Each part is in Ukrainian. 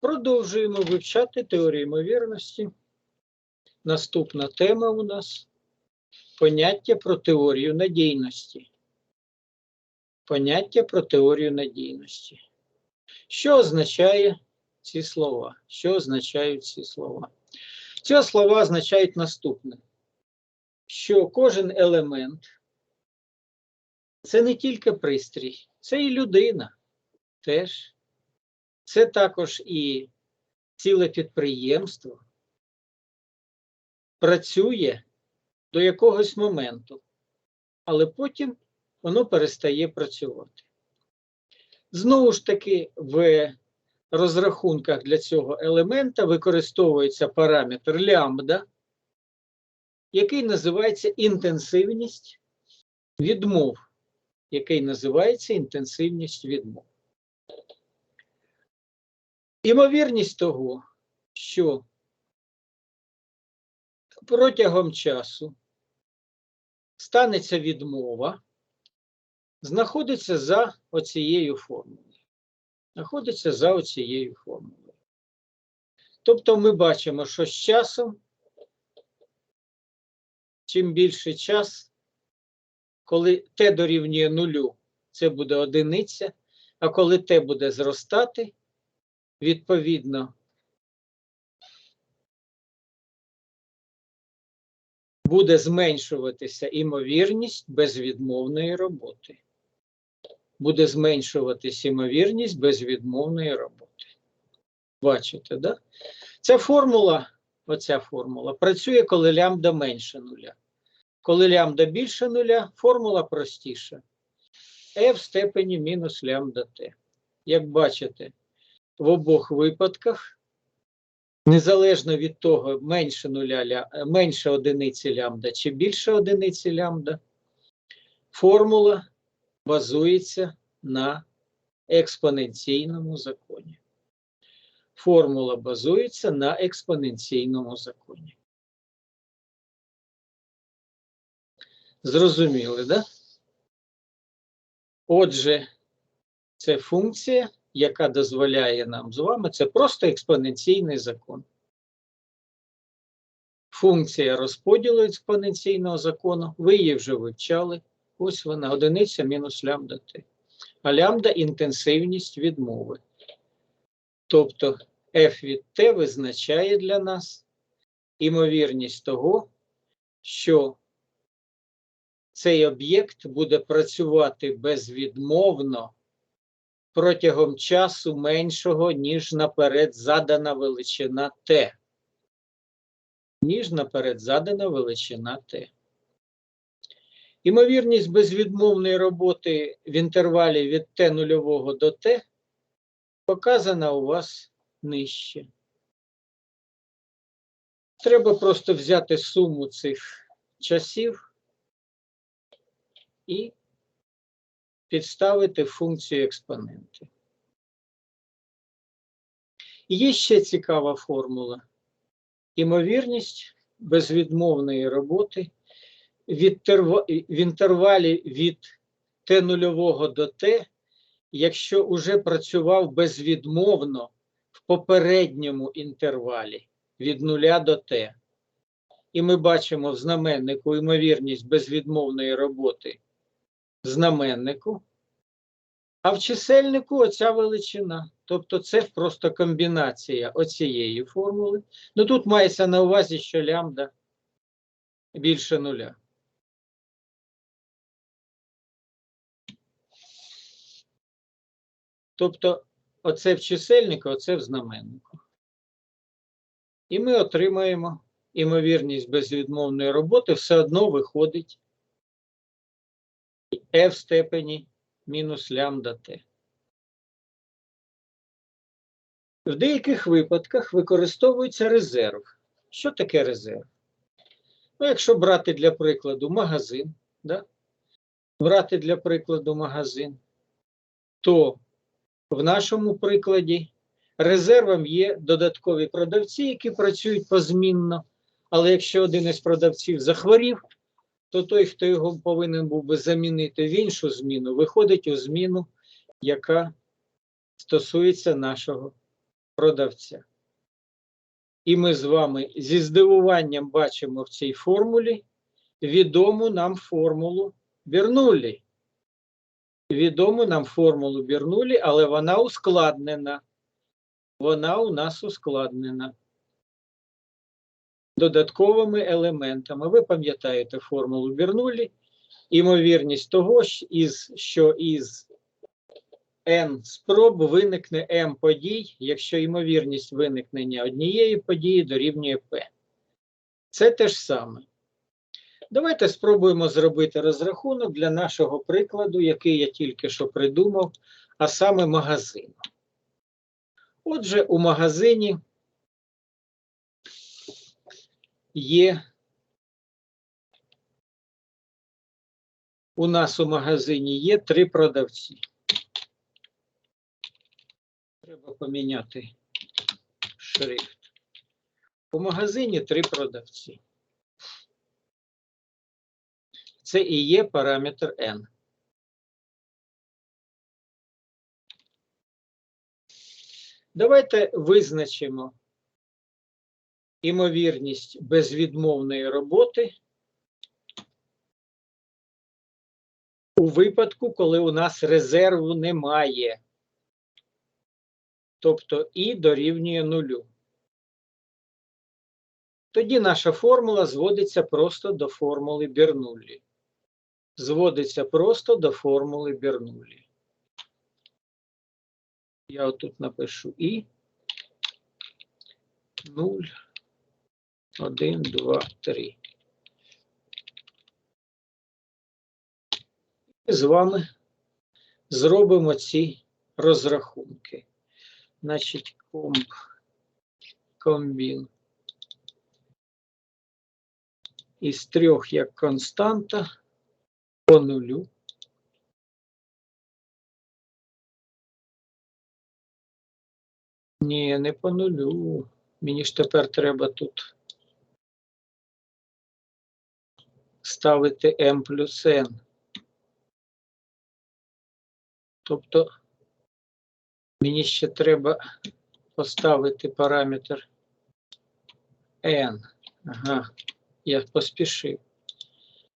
Продовжуємо вивчати теорію ймовірності. Наступна тема у нас поняття про теорію надійності. Поняття про теорію надійності. Що означає ці слова? Що означають ці слова? Ці слова означають наступне: що кожен елемент це не тільки пристрій, це і людина теж. Це також і ціле підприємство працює до якогось моменту, але потім воно перестає працювати. Знову ж таки, в розрахунках для цього елемента використовується параметр лямбда, який називається інтенсивність відмов, який називається інтенсивність відмов. Імовірність того, що протягом часу станеться відмова, знаходиться за оцією формулою. Знаходиться за оцією формулою. Тобто ми бачимо, що з часом, чим більше час, коли t дорівнює нулю, це буде одиниця, а коли t буде зростати, відповідно, буде зменшуватися імовірність безвідмовної роботи. Буде зменшуватися імовірність безвідмовної роботи. Бачите, да? Ця формула, оця формула, працює, коли лямбда менше нуля. Коли лямбда більше нуля, формула простіша. e в степені мінус лямбда t. Як бачите, в обох випадках, незалежно від того, менше нуля, ля- менше одиниці лямбда чи більше одиниці лямбда, формула базується на експоненційному законі. Формула базується на експоненційному законі. Зрозуміли, да? Отже, це функція, яка дозволяє нам з вами, це просто експоненційний закон. Функція розподілу експоненційного закону, ви її вже вивчали. Ось вона, одиниця мінус лямбда t. А лямбда інтенсивність відмови. Тобто f від t визначає для нас імовірність того, що цей об'єкт буде працювати безвідмовно протягом часу меншого, ніж наперед задана величина t. Ніж наперед задана величина t. Імовірність безвідмовної роботи в інтервалі від t нульового до t показана у вас нижче. Треба просто взяти суму цих часів і підставити функцію експоненти. Є ще цікава формула. Імовірність безвідмовної роботи від терва- в інтервалі від t нульового до t, якщо уже працював безвідмовно в попередньому інтервалі від 0 до t. І ми бачимо в знаменнику ймовірність безвідмовної роботи знаменнику, а в чисельнику оця величина. Тобто це просто комбінація оцієї формули. Ну тут мається на увазі, що лямбда більше нуля. Тобто оце в чисельнику, оце в знаменнику. І ми отримаємо імовірність безвідмовної роботи, все одно виходить e в степені мінус лямбда t. В деяких випадках використовується резерв. Що таке резерв? Ну, якщо брати для прикладу магазин, да? брати для прикладу магазин, то в нашому прикладі резервом є додаткові продавці, які працюють позмінно. Але якщо один із продавців захворів, то той, хто його повинен був би замінити в іншу зміну, виходить у зміну, яка стосується нашого продавця. І ми з вами зі здивуванням бачимо в цій формулі відому нам формулу Бернуллі. Відому нам формулу Бернуллі, але вона ускладнена. Вона у нас ускладнена додатковими елементами. Ви пам'ятаєте формулу Бернуллі. Імовірність того, що із, n спроб виникне m подій, якщо ймовірність виникнення однієї події дорівнює p. Це те ж саме. Давайте спробуємо зробити розрахунок для нашого прикладу, який я тільки що придумав, а саме магазину. Отже, у магазині є у нас у магазині є три продавці. Треба поміняти шрифт. У магазині три продавці. Це і є параметр n. Давайте визначимо імовірність безвідмовної роботи у випадку, коли у нас резерву немає. Тобто і дорівнює нулю. Тоді наша формула зводиться просто до формули Бернуллі. Зводиться просто до формули Бернуллі. Я отут напишу і 0, 1, 2, 3. І з вами зробимо ці розрахунки. Значить, комп, комбін. Із трьох як константа по нулю. Ні, не по нулю. Мені ж тепер треба тут ставити m плюс n. Тобто мені ще треба поставити параметр n. Ага, я поспішив.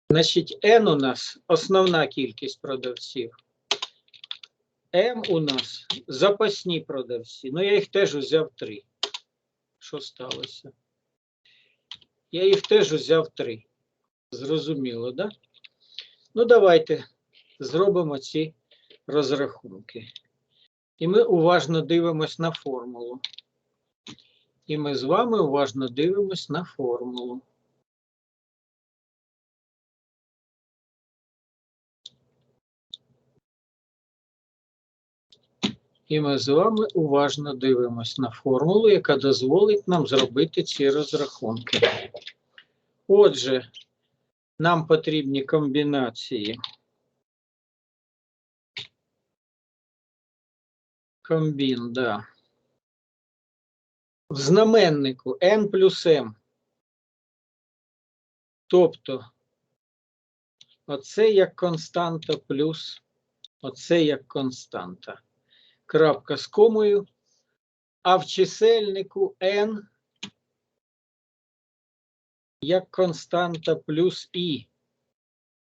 Значить, n у нас основна кількість продавців. М у нас запасні продавці. Ну, я їх теж взяв три. Що сталося? Я їх теж взяв три. Зрозуміло, так? Да? Ну, давайте зробимо ці розрахунки. І ми уважно дивимось на формулу. І ми з вами уважно дивимось на формулу. І ми з вами уважно дивимось на формулу, яка дозволить нам зробити ці розрахунки. Отже, нам потрібні комбінації. Комбін, да. В знаменнику n плюс m. Тобто, оце як константа плюс оце як константа крапка з комою, а в чисельнику n як константа плюс і,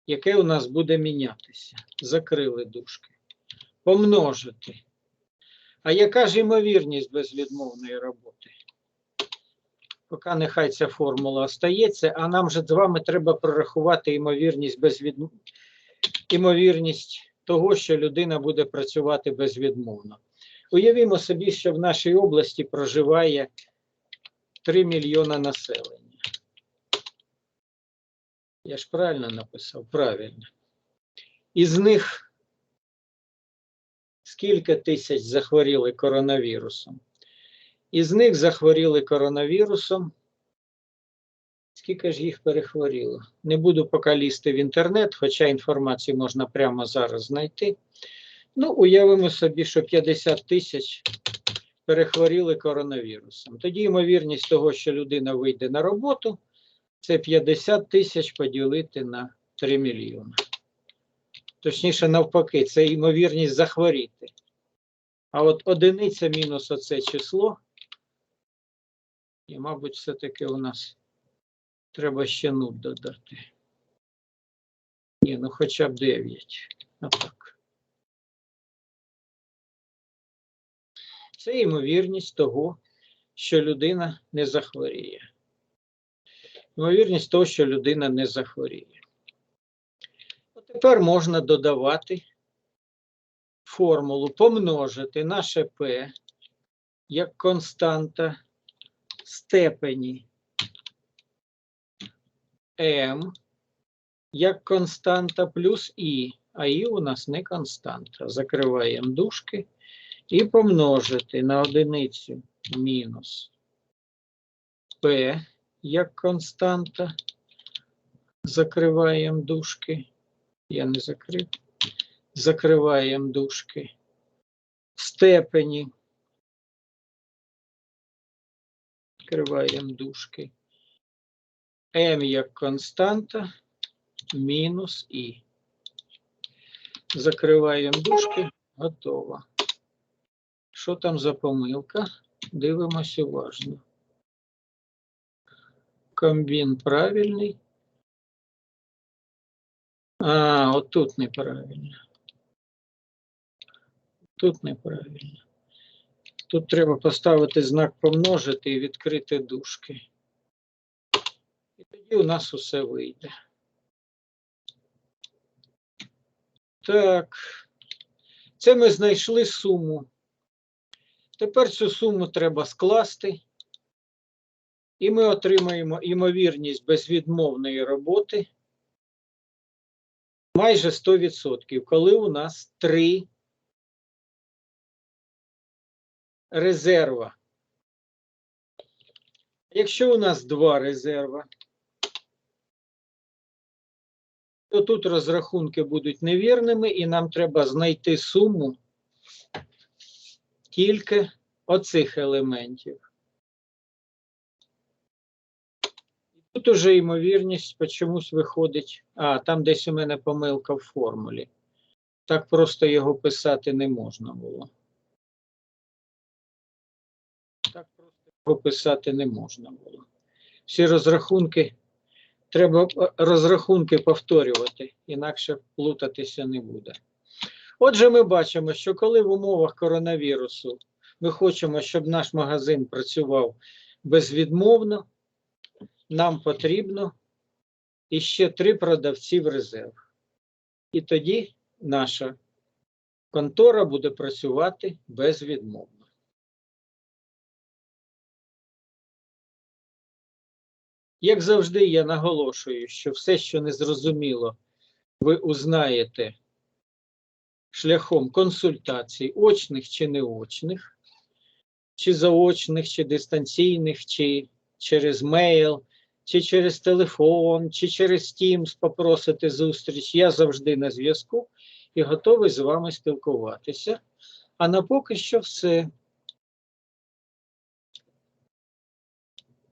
яке у нас буде мінятися. Закрили дужки. Помножити. А яка ж ймовірність безвідмовної роботи? Поки нехай ця формула остається, а нам же з вами треба прорахувати ймовірність безвідмов... ймовірність того, що людина буде працювати безвідмовно. Уявімо собі, що в нашій області проживає 3 мільйона населення. Я ж правильно написав? Правильно. Із них скільки тисяч захворіли коронавірусом? Із них захворіли коронавірусом Скільки ж їх перехворіло? Не буду поки лізти в інтернет, хоча інформацію можна прямо зараз знайти. Ну, уявимо собі, що 50 тисяч перехворіли коронавірусом. Тоді ймовірність того, що людина вийде на роботу, це 50 тисяч поділити на 3 мільйони. Точніше, навпаки, це ймовірність захворіти. А от одиниця мінус оце число. І, мабуть, все-таки у нас треба ще 0 додати. Ні, ну хоча б 9. Отак. Це ймовірність того, що людина не захворіє. Ймовірність того, що людина не захворіє. От Тепер можна додавати формулу, помножити наше P як константа степені m як константа плюс і, а і у нас не константа. Закриваємо дужки і помножити на одиницю мінус p як константа. Закриваємо дужки. Я не закрив. Закриваємо дужки. В степені. Закриваємо дужки. m як константа мінус і. Закриваємо дужки. Готово. Що там за помилка? Дивимося уважно. Комбін правильний. А, отут неправильно. Тут неправильно. Тут треба поставити знак помножити і відкрити дужки. І тоді у нас усе вийде. Так. Це ми знайшли суму. Тепер цю суму треба скласти. І ми отримаємо ймовірність безвідмовної роботи майже 100%, коли у нас три резерва. Якщо у нас два резерва, то тут розрахунки будуть невірними, і нам треба знайти суму тільки оцих елементів. Тут уже ймовірність чомусь виходить. А, там десь у мене помилка в формулі. Так просто його писати не можна було. Так просто його писати не можна було. Всі розрахунки, треба е, розрахунки повторювати, інакше плутатися не буде. Отже, ми бачимо, що коли в умовах коронавірусу ми хочемо, щоб наш магазин працював безвідмовно, нам потрібно іще три продавці в резерв. І тоді наша контора буде працювати безвідмовно. Як завжди, я наголошую, що все, що незрозуміло, ви узнаєте шляхом консультацій, очних чи неочних, чи заочних, чи дистанційних, чи через мейл, чи через телефон, чи через Teams попросити зустріч. Я завжди на зв'язку і готовий з вами спілкуватися. А на поки що все.